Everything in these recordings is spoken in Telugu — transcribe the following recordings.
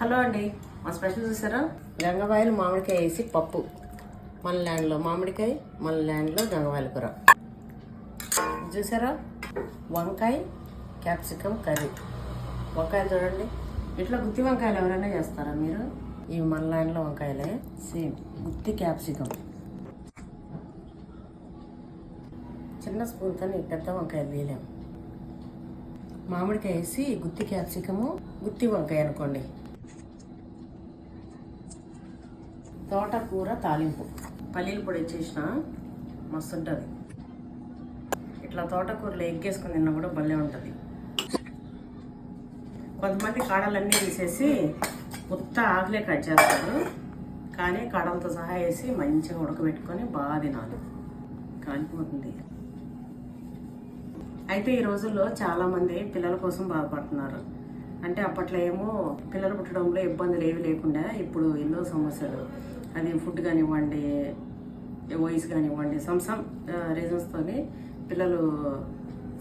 హలో అండి. మా స్పెషల్ చూసారా? గంగవాయలు మామిడికాయ వేసి పప్పు. మన ల్యాండ్లో మామిడికాయ మన ల్యాండ్లో గంగవాయల కూర. చూసారా? వంకాయ క్యాప్సికమ్ కర్రీ. వంకాయలు చూడండి. ఇట్లా గుత్తి వంకాయలు ఎవరైనా చేస్తారా మీరు? ఇవి మన ల్యాండ్లో వంకాయలే. సేమ్. గుత్తి క్యాప్సికమ్ చిన్న స్పూన్ కానీ పెద్ద వంకాయలు వేయలేము మామిడికాయ వేసి గుత్తి క్యాప్సికము గుత్తి వంకాయ అనుకోండి. తోటకూర తాలింపు. పల్లీలు పొడి వచ్చేసిన మస్తు ఉంటుంది ఇట్లా తోటకూరలో ఎగ్గేసుకుని తిన్నా కూడా భలే ఉంటుంది. కొంతమంది కాడలన్నీ తీసేసి ఉత్త ఆకులే కట్ చేస్తారు. కానీ కాడలతో సహా వేసి మంచిగా ఉడకబెట్టుకొని బాగా తినాలి. కాలిపోతుంది. అయితే ఈ రోజుల్లో చాలామంది పిల్లల కోసం బాధపడుతున్నారు. అంటే అప్పట్లో ఏమో పిల్లలు పుట్టడంలో ఇబ్బందులు ఏవి లేకుండా ఇప్పుడు ఎన్నో సమస్యలు. అది ఫుడ్ కానివ్వండి వాయిస్ కానివ్వండి సమ్ సమ్ రీజన్స్తో పిల్లలు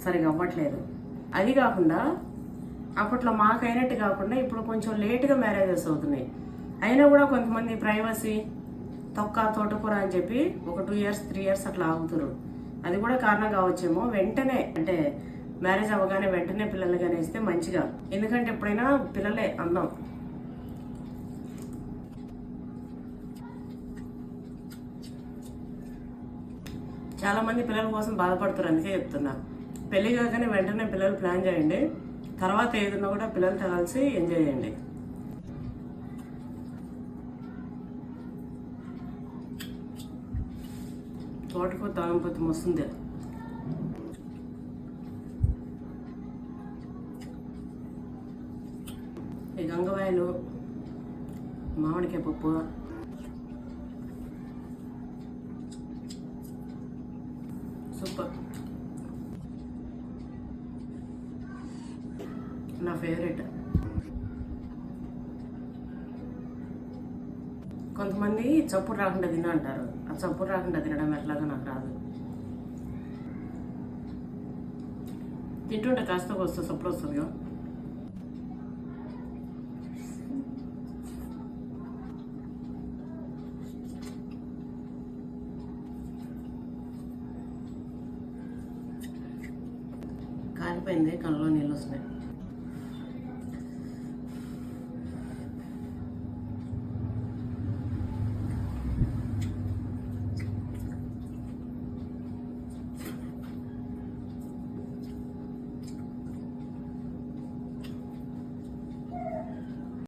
సరిగా అవ్వట్లేదు. అది కాకుండా అప్పట్లో మాకు అయినట్టు కాకుండా ఇప్పుడు కొంచెం లేటుగా మ్యారేజెస్ అవుతున్నాయి. అయినా కూడా కొంతమంది ప్రైవసీ తొక్క తోటకూర అని చెప్పి ఒక టూ ఇయర్స్ త్రీ ఇయర్స్ అట్లా ఆగుతారు అది కూడా కారణం కావచ్చేమో వెంటనే. అంటే మ్యారేజ్ అవ్వగానే వెంటనే పిల్లలు కానీ ఇస్తే మంచిగా. ఎందుకంటే ఎప్పుడైనా పిల్లలే అందం చాలా మంది పిల్లల కోసం బాధపడుతారు అందుకే చెప్తున్నా. పెళ్ళి కాగానే వెంటనే పిల్లలు ప్లాన్ చేయండి. తర్వాత ఏదన్నా కూడా పిల్లలతో కలిసి ఎంజాయ్ చేయండి. తోటకు తాగంపతి వస్తుంది ఈ గంగవాయలు మామిడికాయ పప్పు. సూపర్. నా ఫేవరెట్. కొంతమంది చప్పుడు రాకుండా తిన అంటారు. ఆ చప్పుడు రాకుండా తినడం ఎట్లాగో నాకు రాదు. తింటుంటే కాస్త వస్తుంది చప్పుడు వస్తుంది కాలిపోయింది కళ్ళలో నీళ్ళు వస్తున్నాయి